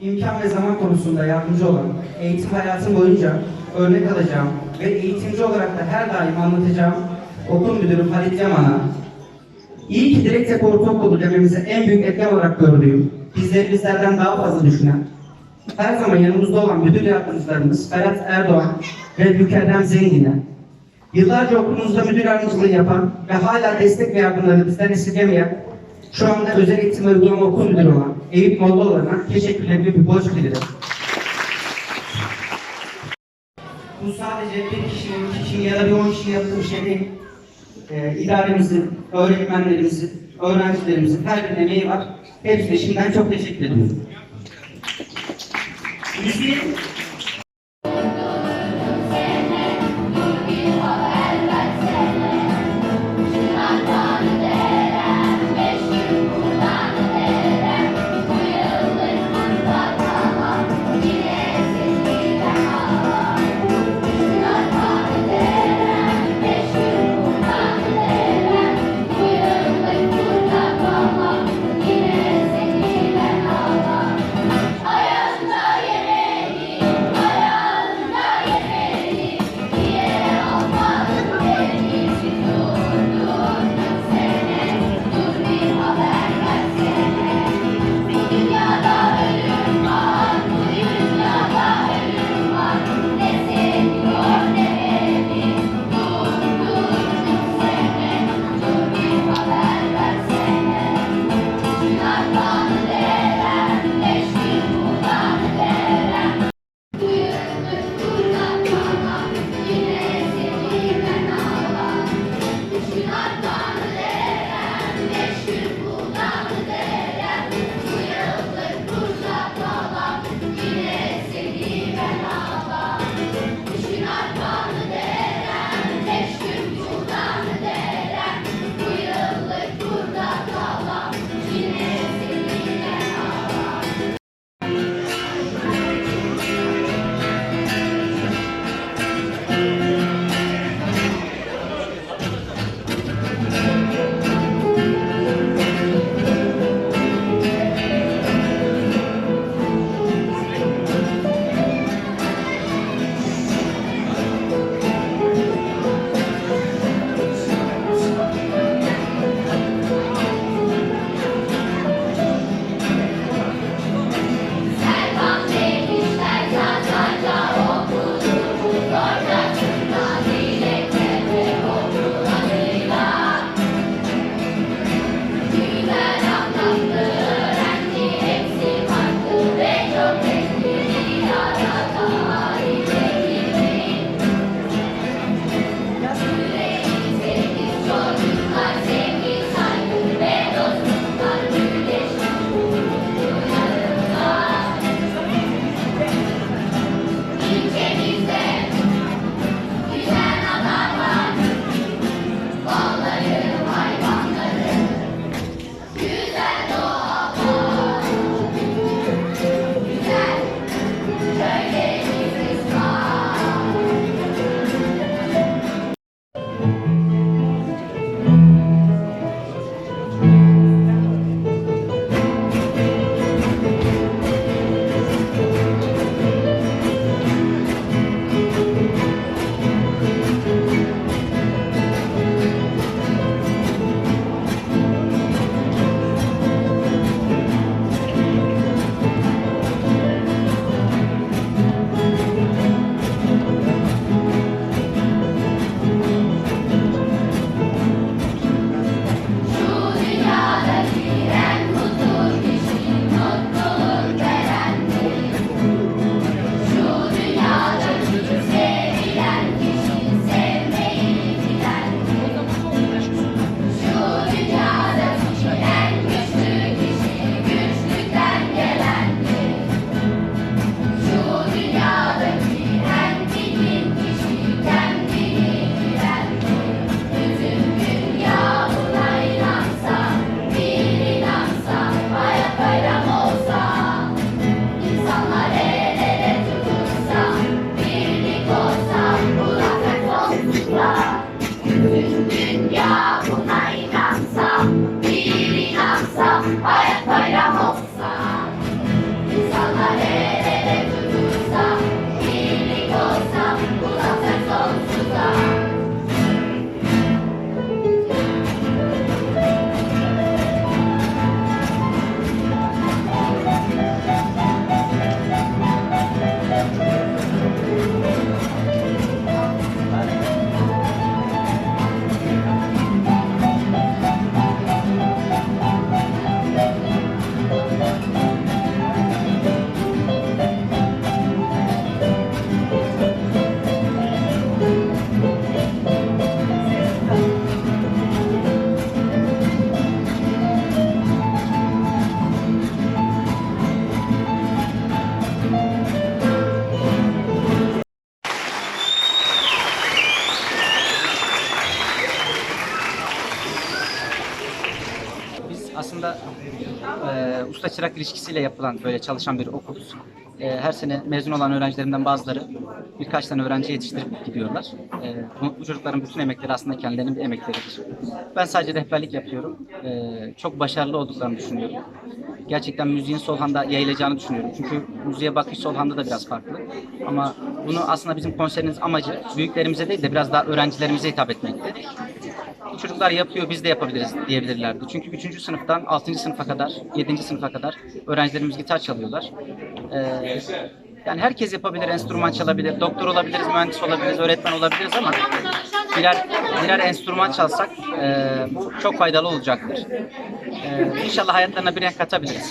imkan ve zaman konusunda yardımcı olan, eğitim hayatım boyunca örnek alacağım ve eğitimci olarak da her daim anlatacağım okul müdürü Halit Yaman'a, iyi ki Direktepe Ortaokulu dememize en büyük etken olarak gördüğüm, bizleri bizlerden daha fazla düşünen, her zaman yanımızda olan müdür yardımcılarımız Ferhat Erdoğan ve Mükerrem Zengin'e, yıllarca okulumuzda müdür yardımcılığı yapan ve hala destek ve yardımları bizden esirgemeyen, şu anda özel eğitim uygulama okul müdürü olan Eyüp Mollaoğlu'na teşekkürlerimi bir borç bilirim. Bu sadece bir kişinin, iki kişinin ya da bir on kişinin yaptığı bir şey değil. Ee, idaremizin, öğretmenlerimizin, öğrencilerimizin her birinin emeği var. Hepsine şimdiden çok teşekkür ediyorum. Müziği usta çırak ilişkisiyle yapılan böyle çalışan bir okuluz. Ee, her sene mezun olan öğrencilerimden bazıları birkaç tane öğrenci yetiştirip gidiyorlar. Ee, bu, bu çocukların bütün emekleri aslında kendilerinin bir emekleridir. Ben sadece rehberlik yapıyorum. Ee, çok başarılı olduklarını düşünüyorum. Gerçekten müziğin Solhan'da yayılacağını düşünüyorum. Çünkü müziğe bakış Solhan'da da biraz farklı. Ama bunu aslında bizim konserimiz amacı büyüklerimize değil de biraz daha öğrencilerimize hitap etmekti. Bu çocuklar yapıyor biz de yapabiliriz diyebilirlerdi. Çünkü 3. sınıftan 6. sınıfa kadar, 7. sınıfa kadar öğrencilerimiz gitar çalıyorlar. Ee, yani herkes yapabilir, enstrüman çalabilir, doktor olabiliriz, mühendis olabiliriz, öğretmen olabiliriz ama birer, birer enstrüman çalsak e, bu çok faydalı olacaktır. E, inşallah hayatlarına bir renk katabiliriz.